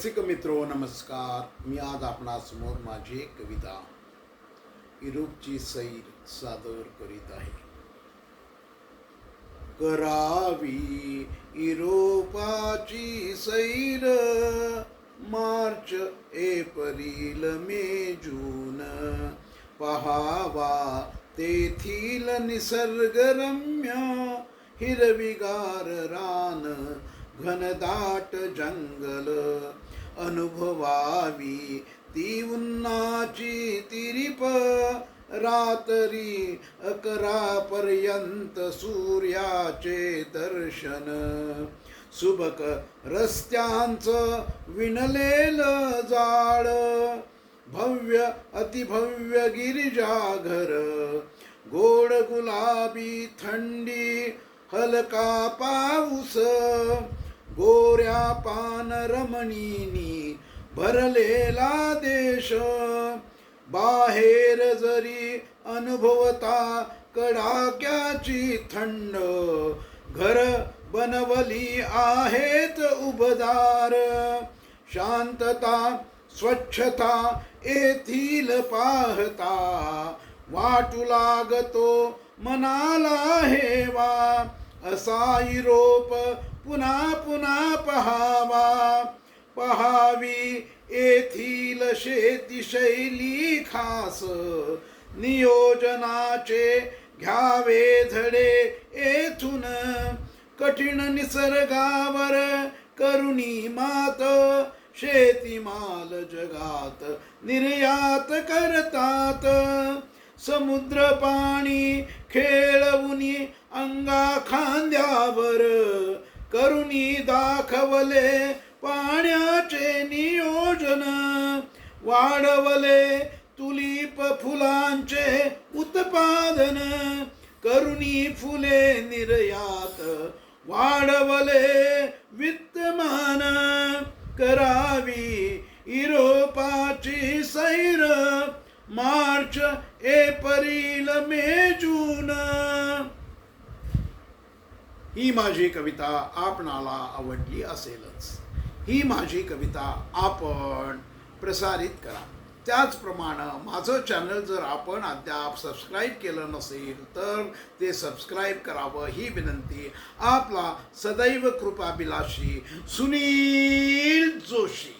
रसिक मित्रो नमस्कार. मी आज आपणासमोर माझी एक कविता इरूपची सैर सादर करीत आहे. करावी इरोपाची सैर मार्च एप्रिल मे जून. पहावा तेथील निसर्गरम्य हिरविगार रान घनदाट जंगल. अनुभवावी. ती उन्नाची तिरीप रात्री अकरा पर्यंत सूर्याचे दर्शन. सुबक रस्त्यांचं विणलेलं जाळ भव्य अतिभव्य गिरिजाघर. गोड गुलाबी थंडी हलका पाऊस गोऱ्या पानरमणीनी भरलेला देश. बाहेर जरी अनुभवता कडाक्याची थंड घर बनवली आहेत उबदार. शांतता स्वच्छता येथील पाहता. वाटू लागतो मनाला हेवा असा युरोप पुन्हा पुन्हा पहावा. पहावी येथील शेती शैली खास. नियोजनाचे घ्यावे धडे येथून. कठीण निसर्गावर करुणी मात. शेतीमाल जगात निर्यात करतात. समुद्र पाणी खेळवुनी अंगा खांद्यावर. करुणी दाखवले पाण्याचे नियोजन. वाढवले तुलीप फुलांचे उत्पादन. करुणी फुले निर्यात. वाढवले विद्यमान करावी युरोपाची सैर. मार्च एप्रिल मे जून. ही माझी कविता आपणाला आवडली असेलच. ही माझी कविता आपण प्रसारित करा. त्याचप्रमाणे माझं चॅनल जर आपण अद्याप सबस्क्राईब केलं नसेल तर ते सबस्क्राईब करावं ही विनंती. आपला सदैव कृपाभिलाषी सुनील जोशी.